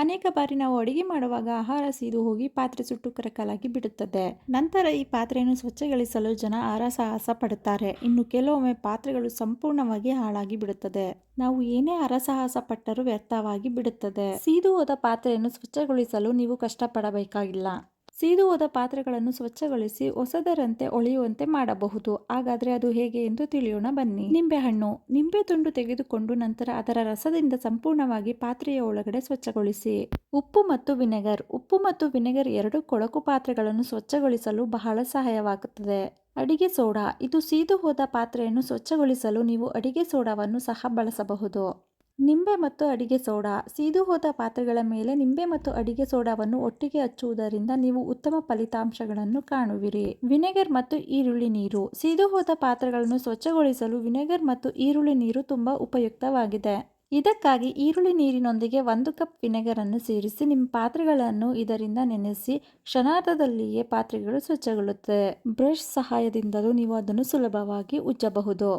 ಅನೇಕ ಬಾರಿ ನಾವು ಅಡುಗೆ ಮಾಡುವಾಗ ಆಹಾರ ಸೀದು ಹೋಗಿ ಪಾತ್ರೆ ಸುಟ್ಟು ಕರಕಲಾಗಿ ಬಿಡುತ್ತದೆ. ನಂತರ ಈ ಪಾತ್ರೆಯನ್ನು ಸ್ವಚ್ಛಗೊಳಿಸಲು ಜನ ಹರಸಾಹಸ ಪಡುತ್ತಾರೆ. ಇನ್ನು ಕೆಲವೊಮ್ಮೆ ಪಾತ್ರೆಗಳು ಸಂಪೂರ್ಣವಾಗಿ ಹಾಳಾಗಿ ಬಿಡುತ್ತದೆ. ನಾವು ಏನೇ ಅರಸಾಹಸ ಪಟ್ಟರೂ ವ್ಯರ್ಥವಾಗಿ ಬಿಡುತ್ತದೆ. ಸೀದು ಹೋದ ಪಾತ್ರೆಯನ್ನು ಸ್ವಚ್ಛಗೊಳಿಸಲು ನೀವು ಕಷ್ಟಪಡಬೇಕಾಗಿಲ್ಲ. ಸೀದು ಹೋದ ಪಾತ್ರೆಗಳನ್ನು ಸ್ವಚ್ಛಗೊಳಿಸಿ ಹೊಸದರಂತೆ ಒಳೆಯುವಂತೆ ಮಾಡಬಹುದು. ಹಾಗಾದರೆ ಅದು ಹೇಗೆ ಎಂದು ತಿಳಿಯೋಣ ಬನ್ನಿ. ನಿಂಬೆಹಣ್ಣು ನಿಂಬೆ ತುಂಡು ತೆಗೆದುಕೊಂಡು ನಂತರ ಅದರ ರಸದಿಂದ ಸಂಪೂರ್ಣವಾಗಿ ಪಾತ್ರೆಯ ಒಳಗಡೆ ಸ್ವಚ್ಛಗೊಳಿಸಿ. ಉಪ್ಪು ಮತ್ತು ವಿನೆಗರ್. ಉಪ್ಪು ಮತ್ತು ವಿನೆಗರ್ ಎರಡು ಕೊಳಕು ಪಾತ್ರೆಗಳನ್ನು ಸ್ವಚ್ಛಗೊಳಿಸಲು ಬಹಳ ಸಹಾಯವಾಗುತ್ತದೆ. ಅಡಿಗೆ ಸೋಡಾ. ಇದು ಸೀದು ಹೋದ ಪಾತ್ರೆಯನ್ನು ಸ್ವಚ್ಛಗೊಳಿಸಲು ನೀವು ಅಡಿಗೆ ಸೋಡಾವನ್ನು ಸಹ ಬಳಸಬಹುದು. ನಿಂಬೆ ಮತ್ತು ಅಡಿಗೆ ಸೋಡಾ. ಸೀದು ಹೋದ ಪಾತ್ರೆಗಳ ಮೇಲೆ ನಿಂಬೆ ಮತ್ತು ಅಡಿಗೆ ಸೋಡಾವನ್ನು ಒಟ್ಟಿಗೆ ಹಚ್ಚುವುದರಿಂದ ನೀವು ಉತ್ತಮ ಫಲಿತಾಂಶಗಳನ್ನು ಕಾಣುವಿರಿ. ವಿನೆಗರ್ ಮತ್ತು ಈರುಳ್ಳಿ ನೀರು. ಸೀದು ಹೋದ ಪಾತ್ರೆಗಳನ್ನು ಸ್ವಚ್ಛಗೊಳಿಸಲು ವಿನೆಗರ್ ಮತ್ತು ಈರುಳ್ಳಿ ನೀರು ತುಂಬಾ ಉಪಯುಕ್ತವಾಗಿದೆ. ಇದಕ್ಕಾಗಿ ಈರುಳ್ಳಿ ನೀರಿನೊಂದಿಗೆ ಒಂದು ಕಪ್ ವಿನೆಗರ್ ಅನ್ನು ಸೇರಿಸಿ ನಿಮ್ಮ ಪಾತ್ರೆಗಳನ್ನು ಇದರಿಂದ ನೆನೆಸಿ ಕ್ಷಣಾರ್ಧದಲ್ಲಿಯೇ ಪಾತ್ರೆಗಳು ಸ್ವಚ್ಛಗೊಳ್ಳುತ್ತದೆ ಬ್ರಷ್ ಸಹಾಯದಿಂದಲೂ ನೀವು ಅದನ್ನು ಸುಲಭವಾಗಿ ಉಜ್ಜಬಹುದು.